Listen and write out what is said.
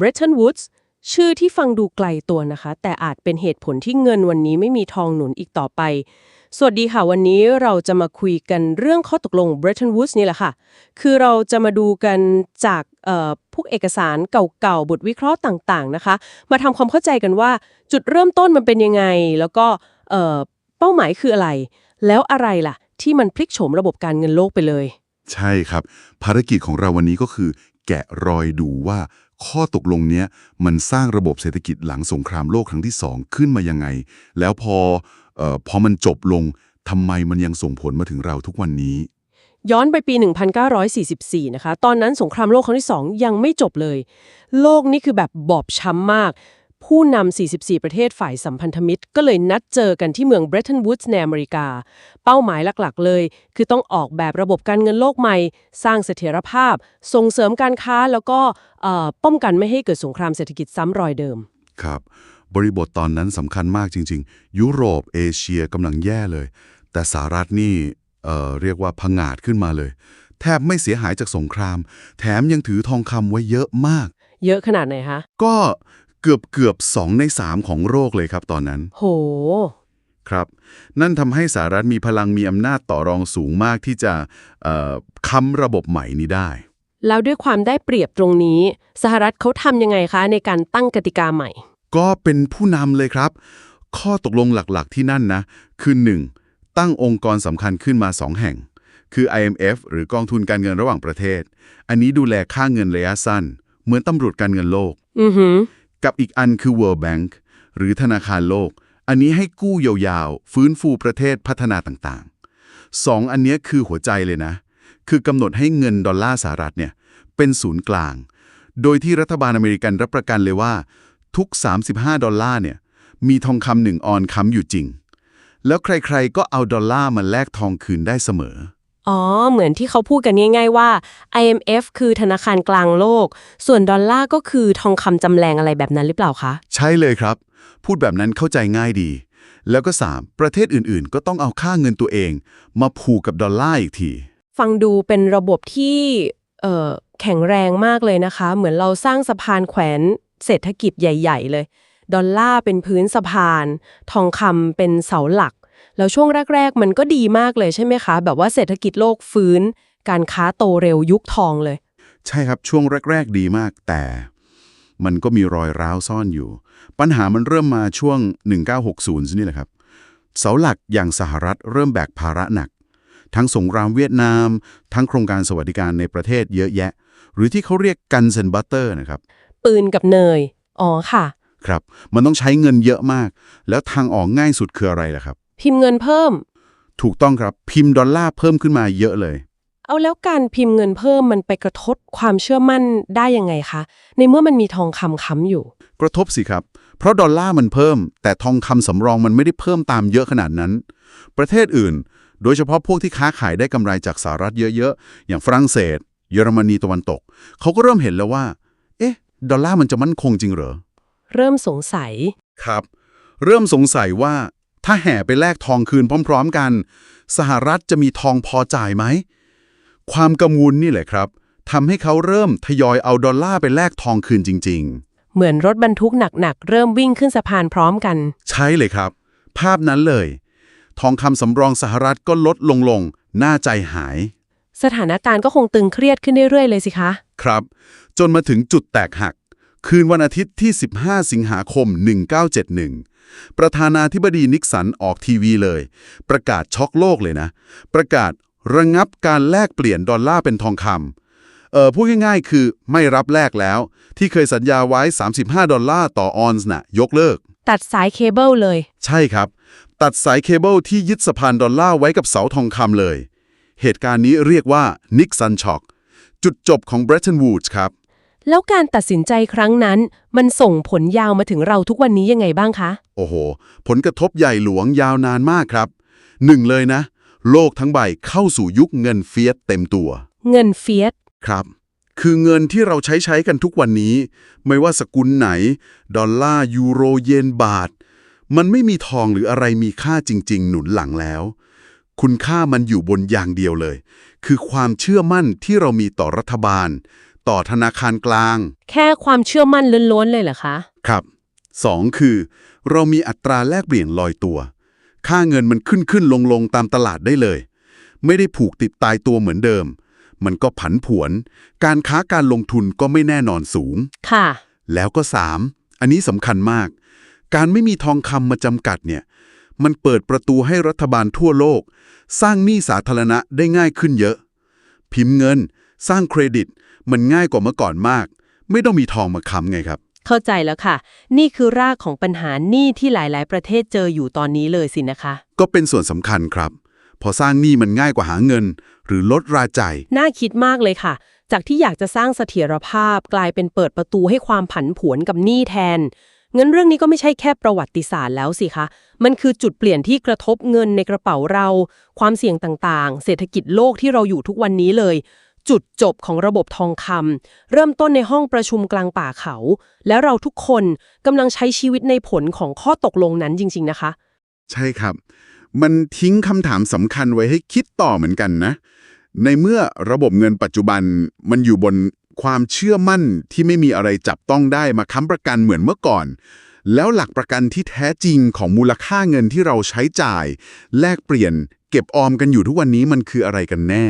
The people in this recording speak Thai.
Bretton Woods ชื่อที่ฟังดูไกลตัวนะคะ แต่อาจเป็นเหตุผลที่เงินวันนี้ไม่มีทองหนุนอีกต่อไป สวัสดีค่ะ วันนี้เราจะมาคุยกันเรื่องข้อตกลง Bretton Woods นี่แหละค่ะ คือเราจะมาดูกันจากเอ่อพวกเอกสารเก่าๆ บทวิเคราะห์ต่างๆนะคะ มาทำความเข้าใจกันว่าจุดเริ่มต้นมันเป็นยังไง แล้วก็เป้าหมายคืออะไร แล้วอะไรล่ะ ที่มันพลิกโฉมระบบการเงินโลกไปเลย ใช่ครับ ภารกิจของเราวันนี้ก็คือ แกะรอยดูว่า ข้อตกลงเนี้ยมันสร้างระบบเศรษฐกิจหลังสงครามโลกครั้งที่สองขึ้นมายังไง แล้วพอเอ่อพอมันจบลงทำไมมันยังส่งผลมาถึงเราทุกวันนี้ ย้อนไปปี 1944 นะคะ ตอนนั้นสงครามโลกครั้งที่ 2 ยังไม่จบเลย โลกนี่คือแบบบอบช้ำมาก ผู้นำ 44 ประเทศฝ่ายสัมพันธมิตร ก็เลยนัดเจอกันที่เมืองเบรตันวูดส์ในอเมริกา เป้าหมายหลักๆ เลย คือต้องออกแบบระบบการเงินโลกใหม่ สร้างเสถียรภาพ ส่งเสริมการค้าแล้วก็เอ่อป้องกันไม่ให้เกิดสงครามเศรษฐกิจซ้ำรอยเดิม ครับ บริบทตอนนั้นสำคัญมากจริง ๆ ยุโรปเอเชียกำลังแย่เลย แต่สหรัฐนี่เอ่อเรียกว่าพังงาดขึ้นมาเลย แทบไม่เสียหายจากสงคราม แถมยังถือทองคำไว้เยอะมากเยอะขนาดไหนคะ ก็ เกือบเกือบสองในสามของโลกเลยครับตอนนั้น โห ครับ นั่นทำให้สหรัฐมีพลังมีอำนาจต่อรองสูงมากที่จะเอ่อค้ำระบบใหม่นี้ได้ แล้วด้วยความได้เปรียบตรงนี้ สหรัฐเขาทำยังไงคะ ในการตั้งกติกาใหม่ ก็เป็นผู้นำเลยครับ ข้อตกลงหลักๆที่นั่นนะ คือ 1. ตั้งองค์กรสำคัญขึ้นมา2แห่ง คือ IMF หรือกองทุนการเงินระหว่างประเทศ อันนี้ดูแลค่าเงินระยะสั้น เหมือนตำรวจการเงินโลก อือหือ กับอีกอันคือ World Bank หรือธนาคารโลก อันนี้ให้กู้ยาวๆ ฟื้นฟูประเทศพัฒนาต่างๆ สองอันเนี้ยคือหัวใจเลยนะ คือกำหนดให้เงินดอลลาร์สหรัฐเนี่ยเป็นศูนย์กลาง โดยที่รัฐบาลอเมริกันรับประกันเลยว่า ทุก 35 ดอลลาร์เนี่ยมีทองคำหนึ่งออนค้ำอยู่จริง แล้วใครๆก็เอาดอลลาร์มาแลกทองคืนได้เสมอ อ๋อ เหมือนที่เขาพูดกันง่าย ๆ ว่า IMF คือธนาคารกลางโลก ส่วนดอลลาร์ก็คือทองคำจำแรงอะไรแบบนั้นหรือเปล่าคะ ใช่เลยครับ พูดแบบนั้นเข้าใจง่ายดี แล้วก็ 3. ประเทศอื่นๆ ก็ต้องเอาค่าเงินตัวเอง มาผูกกับดอลลาร์อีกที ฟังดูเป็นระบบที่เอ่อแข็งแรงมากเลยนะคะ เหมือนเราสร้างสะพานแขวนเศรษฐกิจใหญ่ ๆ เลย ดอลลาร์เป็นพื้นสะพาน ทองคำเป็นเสาหลัก แล้วช่วงแรก ๆ มันก็ดีมากเลยใช่ไหมคะ แบบว่าเศรษฐกิจโลกฟื้น การค้าโตเร็วยุคทองเลย ใช่ครับช่วงแรก ๆ ดีมากแต่ มันก็มีรอยร้าวซ่อนอยู่ ปัญหามันเริ่มมาช่วง 1960นี่แหละครับ เสาหลักอย่างสหรัฐเริ่มแบกภาระหนัก ทั้งสงครามเวียดนาม ทั้งโครงการสวัสดิการในประเทศเยอะแยะ หรือที่เขาเรียกกันเซนบัตเตอร์นะครับปืนกับเนยอ๋อค่ะ ครับ มันต้องใช้เงินเยอะมาก แล้วทางออกง่ายสุดคืออะไรล่ะครับ พิมพ์เงินเพิ่ม ถูกต้องครับพิมพ์ดอลลาร์เพิ่มขึ้นมาเยอะเลย เอาแล้วการพิมพ์เงินเพิ่มมันไปกระทบความเชื่อมั่นได้ยังไงคะ ในเมื่อมันมีทองคำค้ำอยู่ กระทบสิครับ เพราะดอลลาร์มันเพิ่ม แต่ทองคำสำรองมันไม่ได้เพิ่มตามเยอะขนาดนั้น ประเทศอื่น โดยเฉพาะพวกที่ค้าขายได้กำไรจากสหรัฐเยอะๆ อย่างฝรั่งเศส เยอรมนีตะวันตก เขาก็เริ่มเห็นแล้วว่า เอ๊ะ ดอลลาร์มันจะมั่นคงจริงเหรอ เริ่มสงสัย ครับ เริ่มสงสัยว่า ถ้าแห่ไปแลกทองคืนพร้อม ๆ กัน สหรัฐจะมีทองพอจ่ายไหม ความกังวลนี่แหละครับทำให้เขาเริ่มทยอยเอาดอลลาร์ไปแลกทองคืนจริง ๆ เหมือนรถบรรทุกหนัก ๆ เริ่มวิ่งขึ้นสะพานพร้อมกัน ใช่เลยครับ ภาพนั้นเลย ทองคำสำรองสหรัฐก็ลดลงลงน่าใจหาย สถานการณ์ก็คงตึงเครียดขึ้นเรื่อยๆเลยสิคะ ครับ จนมาถึงจุดแตกหัก คืนวันอาทิตย์ที่ 15 สิงหาคม 1971 ประธานาธิบดีนิกสันออกทีวีเลย ประกาศช็อกโลกเลยนะ ประกาศระงับการแลกเปลี่ยนดอลลาร์เป็นทองคำเออพูดง่ายๆ คือไม่รับแลกแล้ว ที่เคยสัญญาไว้ 35 ดอลลาร์ต่อออนซ์น่ะยกเลิก ตัดสายเคเบิลเลย ใช่ครับ ตัดสายเคเบิลที่ยึดสะพานดอลลาร์ไว้กับเสาทองคำเลย เหตุการณ์นี้เรียกว่านิกซันช็อกจุดจบของ Bretton Woods ครับ แล้วการตัดสินใจครั้งนั้น มันส่งผลยาวมาถึงเราทุกวันนี้ยังไงบ้างคะ โอ้โห ผลกระทบใหญ่หลวงยาวนานมากครับหนึ่งเลยนะ โลกทั้งใบเข้าสู่ยุคเงินเฟียสเต็มตัว เงินเฟียสครับ คือเงินที่เราใช้ใช้กันทุกวันนี้ ไม่ว่าสกุลไหน ดอลลาร์ยูโรเยนบาท มันไม่มีทองหรืออะไรมีค่าจริง ๆ หนุนหลังแล้ว คุณค่ามันอยู่บนอย่างเดียวเลย คือความเชื่อมั่นที่เรามีต่อรัฐบาล ต่อธนาคารกลาง แค่ความเชื่อมั่นล้วนๆเลยเหรอคะ ครับ 2. คือ เรามีอัตราแลกเปลี่ยนลอยตัว ค่าเงินมันขึ้นขึ้นลงลงตามตลาดได้เลย ไม่ได้ผูกติดตายตัวเหมือนเดิม มันก็ผันผวน การค้าการลงทุนก็ไม่แน่นอนสูง ค่ะ แล้วก็ 3. อันนี้สำคัญมาก การไม่มีทองคำมาจำกัดเนี่ย มันเปิดประตูให้รัฐบาลทั่วโลก สร้างหนี้สาธารณะได้ง่ายขึ้นเยอะ พิมพ์เงิน สร้างเครดิต มันง่ายกว่าเมื่อก่อนมาก ไม่ต้องมีทองมาค้ำไงครับ เข้าใจแล้วค่ะ นี่คือรากของปัญหาหนี้ที่หลาย ๆ ประเทศเจออยู่ตอนนี้เลยสินะคะ ก็เป็นส่วนสำคัญครับ พอสร้างหนี้มันง่ายกว่าหาเงิน หรือลดรายจ่ายน่าคิดมากเลยค่ะ จากที่อยากจะสร้างเสถียรภาพกลายเป็นเปิดประตูให้ความผันผวนกับหนี้แทนงั้นเรื่องนี้ก็ไม่ใช่แค่ประวัติศาสตร์แล้วสิคะ มันคือจุดเปลี่ยนที่กระทบเงินในกระเป๋าเรา ความเสี่ยงต่างๆ เศรษฐกิจโลกที่เราอยู่ทุกวันนี้เลย จุดจบของระบบทองคำเริ่มต้นในห้องประชุมกลางป่าเขา แล้วเราทุกคนกำลังใช้ชีวิตในผลของข้อตกลงนั้นจริง ๆ นะคะ ใช่ครับ มันทิ้งคำถามสำคัญไว้ให้คิดต่อเหมือนกันนะ ในเมื่อระบบเงินปัจจุบันมันอยู่บนความเชื่อมั่นที่ไม่มีอะไรจับต้องได้มาค้ำประกันเหมือนเมื่อก่อน แล้วหลักประกันที่แท้จริงของมูลค่าเงินที่เราใช้จ่าย แลกเปลี่ยนเก็บออมกันอยู่ทุกวันนี้มันคืออะไรกันแน่